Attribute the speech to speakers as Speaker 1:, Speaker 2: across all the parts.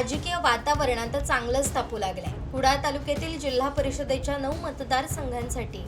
Speaker 1: राजकीय वातावरण आता चांगलंच तापू लागलंय. कुडाळ तालुक्यातील जिल्हा परिषदेच्या नऊ मतदारसंघांसाठी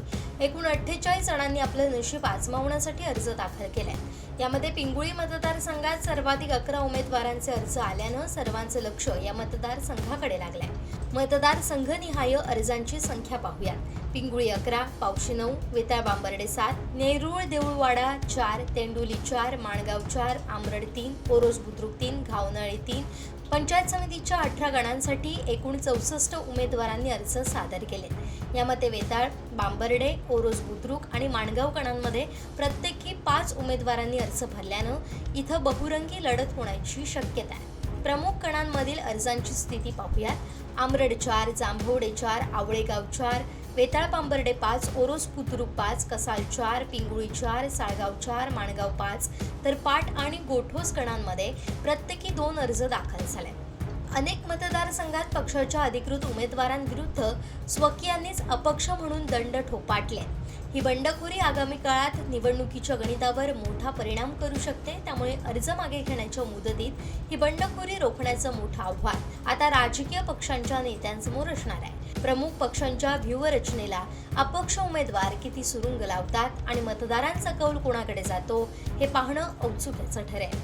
Speaker 1: एकूण अठ्ठेचाळीस जणांनी आपलं नशीब आजमावण्यासाठी अर्ज दाखल केलाय. यामध्ये पिंगुळी मतदारसंघात सर्वाधिक अकरा उमेदवारांचे अर्ज आल्यानं सर्वांचं लक्ष या मतदारसंघाकडे लागलंय. मतदारसंघनिहाय अर्जांची संख्या पाहूया पिंगुळी अकरा पावशी नऊ वित्या बांबर्डे सात नेरूळ देऊळवाडा चार तेंडुली चार माणगाव चार आमरड तीन ओरोस बुद्रुक तीन घावनळी तीन पंचायत समितीच्या अठरा गणांसाठी एकूण चौसष्ट उमेदवारांनी अर्ज सादर केले. यामध्ये वेताळ बांबर्डे ओरोस बुद्रुक आणि माणगाव गणांमध्ये प्रत्येकी पाच उमेदवारांनी अर्ज भरल्यानं इथं बहुरंगी लढत होण्याची शक्यता आहे. प्रमुख कणांमधील अर्जांची स्थिती पाहूयात. आमरड चार जांभवडे चार आवळेगाव चार वेताळ पांबर्डे पाच ओरोस पुतरुक पाच कसाल चार पिंगुळी चार साळगाव चार माणगाव पाच तर पाट आणि गोठोस कणांमध्ये प्रत्येकी दोन अर्ज दाखल झाले. अनेक मतदारसंघात पक्षाच्या अधिकृत उमेदवारांविरुद्ध स्वकीयांनीच अपक्ष म्हणून दंड ठोपाटले. ही बंडखोरी आगामी काळात निवडणुकीच्या गणितावर मोठा परिणाम करू शकते. त्यामुळे अर्ज मागे घेण्याच्या मुदतीत ही बंडखोरी रोखण्याचं मोठं आव्हान आता राजकीय पक्षांच्या नेत्यांसमोर असणार आहे. प्रमुख पक्षांच्या व्यूहरचनेला अपक्ष उमेदवार किती सुरुंग लावतात आणि मतदारांचा कौल कोणाकडे जातो हे पाहणं औत्सुक्याचं ठरेल.